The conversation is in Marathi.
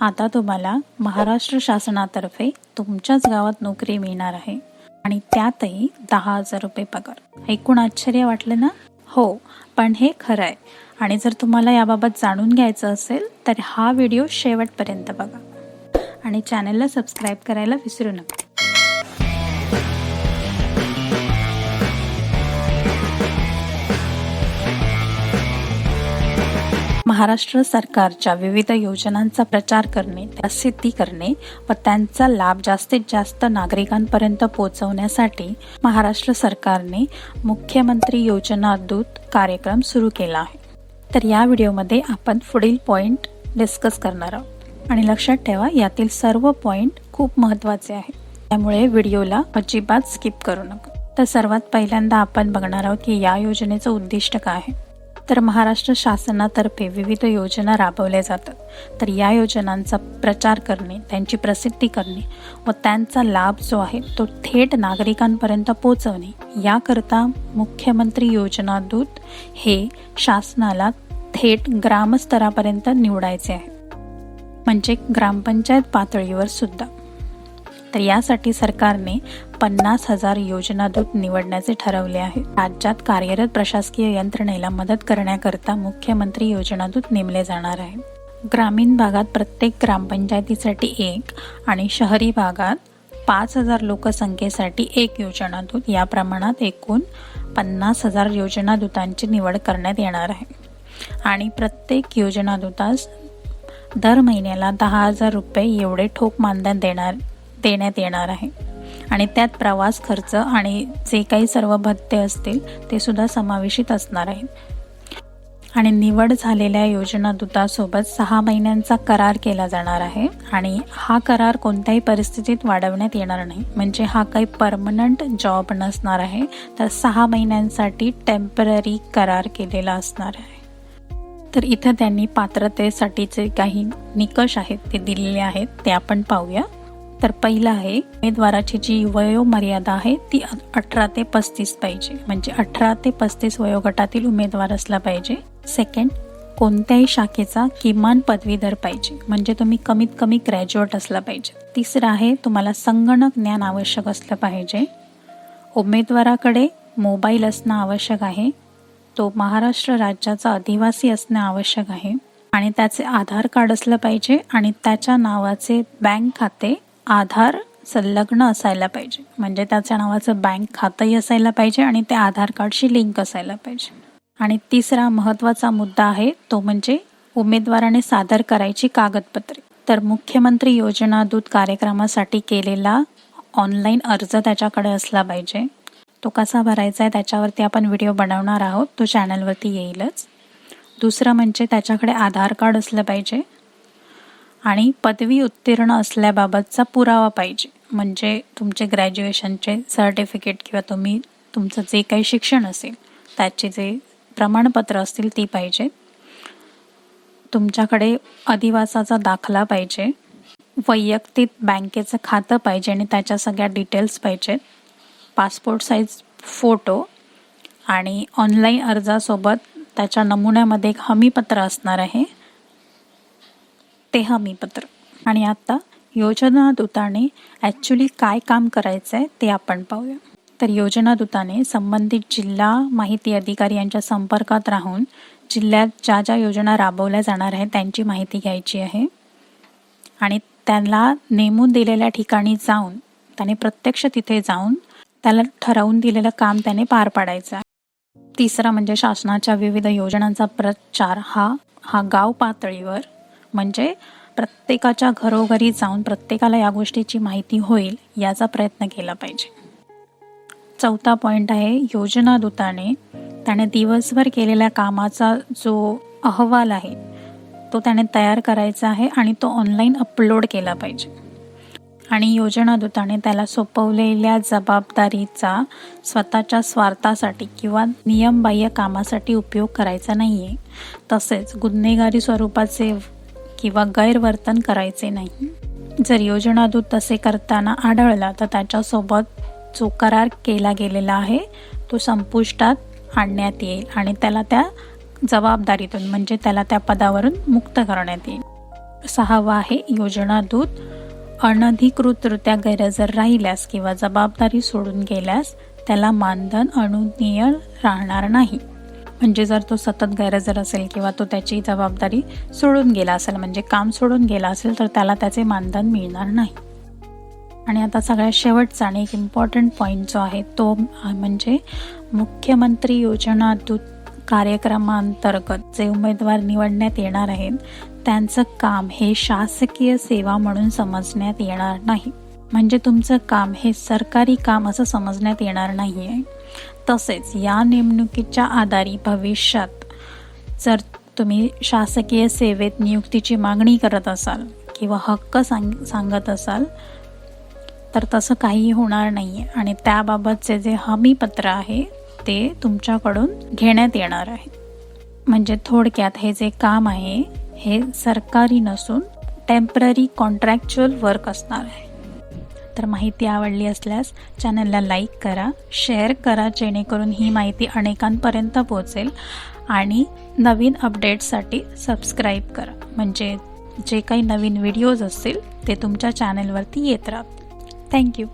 आता तुम्हाला महाराष्ट्र शासनातर्फे तुमच्याच गावात नोकरी मिळणार आहे. आणि त्यातही दहा हजार रुपये पगार. ऐकून आश्चर्य वाटलं ना? हो पण हे खरं आहे आणि जर तुम्हाला याबाबत जाणून घ्यायचं असेल तर हा व्हिडिओ शेवटपर्यंत बघा. आणि चॅनलला सबस्क्राईब करायला विसरू नका. महाराष्ट्र सरकारच्या विविध योजनांचा प्रचार करणे प्रसिद्धी करणे व त्यांचा लाभ जास्तीत जास्त नागरिकांपर्यंत पोहोचवण्यासाठी महाराष्ट्र सरकारने मुख्यमंत्री योजना दूत कार्यक्रम सुरू केला आहे. तर या व्हिडिओमध्ये आपण पुढील पॉईंट डिस्कस करणार आहोत. आणि लक्षात ठेवा यातील सर्व पॉईंट खूप महत्त्वाचे आहे त्यामुळे व्हिडिओला अजिबात स्किप करू नका. तर सर्वात पहिल्यांदा आपण बघणार आहोत की या योजनेचं उद्दिष्ट काय आहे. तर महाराष्ट्र शासनातर्फे विविध योजना राबवल्या जातात. तर या योजनांचा प्रचार करणे त्यांची प्रसिद्धी करणे व त्यांचा लाभ जो आहे तो थेट नागरिकांपर्यंत पोचवणे याकरता मुख्यमंत्री योजना दूत हे शासनाला थेट ग्रामस्तरापर्यंत निवडायचे आहे. म्हणजे ग्रामपंचायत पातळीवर सुद्धा. तर यासाठी सरकारने पन्नास हजार योजना दूत निवडण्याचे ठरवले आहे. राज्यात कार्यरत प्रशासकीय यंत्रणेला मदत करण्याकरता मुख्यमंत्री योजनादूत नेमले जाणार आहे. ग्रामीण भागात प्रत्येक ग्रामपंचायतीसाठी एक आणि शहरी भागात पाच हजार लोकसंख्येसाठी एक योजना दूत. या प्रमाणात एकूण पन्नास हजार योजना दूतांची निवड करण्यात येणार आहे. आणि प्रत्येक योजनादूतास दर महिन्याला दहा हजार रुपये एवढे ठोक मानधन देणार देण्यात येणार आहे. आणि त्यात प्रवास खर्च आणि जे काही सर्व भत्ते असतील ते सुद्धा समावेशित असणार आहेत. आणि निवड झालेल्या योजना दूतासोबत सहा महिन्यांचा करार केला जाणार आहे. आणि हा करार कोणत्याही परिस्थितीत वाढवण्यात येणार नाही. म्हणजे हा काही परमनंट जॉब नसणार आहे. तर सहा महिन्यांसाठी टेंपररी करार केलेला असणार आहे. तर इथं त्यांनी पात्रतेसाठीचे काही निकष आहेत ते दिलेले आहेत ते आपण पाहूया. तर पहिलं आहे उमेदवाराची जी वयोमर्यादा आहे ती अठरा ते पस्तीस पाहिजे. म्हणजे अठरा ते पस्तीस वयोगटातील उमेदवार असला पाहिजे. सेकंड कोणत्याही शाखेचा किमान पदवीधर पाहिजे. म्हणजे तुम्ही कमीत कमी ग्रॅज्युएट असला पाहिजे. तिसरं आहे तुम्हाला संगणक ज्ञान आवश्यक असलं पाहिजे. उमेदवाराकडे मोबाईल असणं आवश्यक आहे. तो महाराष्ट्र राज्याचा अधिवासी असणं आवश्यक आहे. आणि त्याचे आधार कार्ड असलं पाहिजे आणि त्याच्या नावाचे बँक खाते आधार संलग्न असायला पाहिजे. म्हणजे त्याच्या नावाचं बँक खातंही असायला पाहिजे आणि ते आधार कार्डशी लिंक असायला पाहिजे. आणि तिसरा महत्त्वाचा मुद्दा आहे तो म्हणजे उमेदवाराने सादर करायची कागदपत्रे. तर मुख्यमंत्री योजना दूत कार्यक्रमासाठी केलेला ऑनलाईन अर्ज त्याच्याकडे असला पाहिजे. तो कसा भरायचा आहे त्याच्यावरती आपण व्हिडिओ बनवणार आहोत तो चॅनलवरती येईलच. दुसरं म्हणजे त्याच्याकडे आधार कार्ड असलं पाहिजे. आणि पदवी उत्तीर्ण असल्याबाबतचा पुरावा पाहिजे. म्हणजे तुमचे ग्रॅज्युएशनचे सर्टिफिकेट किंवा तुम्ही तुमचं जे काही शिक्षण असेल त्याचे जे प्रमाणपत्र असतील ती पाहिजे. तुमच्याकडे अधिवासाचा दाखला पाहिजे. वैयक्तिक बँकेचं खातं पाहिजे आणि त्याच्या सगळ्या डिटेल्स पाहिजेत पासपोर्ट साईज फोटो आणि ऑनलाईन अर्जासोबत त्याच्या नमुन्यामध्ये एक हमीपत्र असणार आहे. ते हमीपत्र आणि आता योजना दूताने ॲक्च्युली काय काम करायचं आहे ते आपण पाहूया. तर योजना दूताने संबंधित जिल्हा माहिती अधिकारी यांच्या संपर्कात राहून जिल्ह्यात ज्या ज्या योजना राबवल्या जाणार आहेत त्यांची माहिती घ्यायची आहे. आणि त्याला नेमून दिलेल्या ठिकाणी जाऊन त्याने प्रत्यक्ष तिथे जाऊन त्याला ठरवून दिलेलं काम त्याने पार पाडायचं आहे. तिसरा म्हणजे शासनाच्या विविध योजनांचा प्रचार. हा हा गाव पातळीवर म्हणजे प्रत्येकाच्या घरोघरी जाऊन प्रत्येकाला या गोष्टीची माहिती होईल याचा प्रयत्न केला पाहिजे. चौथा पॉईंट आहे योजना दूताने. त्याने दिवसभर केलेल्या कामाचा जो अहवाल आहे तो त्याने तयार करायचा आहे आणि तो ऑनलाईन अपलोड केला पाहिजे. आणि योजना दूताने त्याला सोपवलेल्या जबाबदारीचा स्वतःच्या स्वार्थासाठी किंवा नियमबाह्य कामासाठी उपयोग करायचा नाही आहे तसेच गुन्हेगारी स्वरूपाचे किंवा गैरवर्तन करायचे नाही. जर योजनादूत तसे करताना आढळला तर त्याच्यासोबत जो करार केला गेलेला आहे तो संपुष्टात आणण्यात येईल आणि त्याला त्या जबाबदारीतून म्हणजे त्याला त्या पदावरून मुक्त करण्यात येईल. सहावा आहे योजनादूत अनधिकृतरित्या गैरहजर राहिल्यास किंवा जबाबदारी सोडून गेल्यास त्याला मानधन अनुज्ञेय राहणार नाही. म्हणजे जर तो सतत गैरहजर असेल किंवा तो त्याची जबाबदारी सोडून गेला असेल म्हणजे काम सोडून गेला असेल तर त्याला त्याचे मानधन मिळणार नाही. आणि आता सगळ्यात शेवटचा आणि एक इम्पॉर्टंट पॉईंट जो आहे तो म्हणजे मुख्यमंत्री योजना दूत कार्यक्रमांतर्गत जे उमेदवार निवडण्यात येणार आहेत त्यांचं काम हे शासकीय सेवा म्हणून समजण्यात येणार नाही. म्हणजे तुमचं काम हे सरकारी काम असं समजण्यात येणार नाही आहे तसेच या नेमणुकीच्या आधारे भविष्यात जर तुम्ही शासकीय सेवेत नियुक्तीची मागणी करत असाल किंवा हक्क सांग सांगत असाल तर तसं काहीही होणार नाही आहे आणि त्याबाबतचे जे हमीपत्र आहे ते तुमच्याकडून घेण्यात येणार आहे. म्हणजे थोडक्यात हे जे काम आहे हे सरकारी नसून टेंपररी कॉन्ट्रॅक्च्युअल वर्क असणार आहे. तर माहिती आवडली असल्यास चॅनलला लाईक करा शेअर करा जेणेकरून ही माहिती अनेकांपर्यंत पोहोचेल. आणि नवीन अपडेट्ससाठी सबस्क्राईब करा. म्हणजे जे काही नवीन व्हिडिओज असतील ते तुमच्या चॅनलवरती येत राहतील. थँक्यू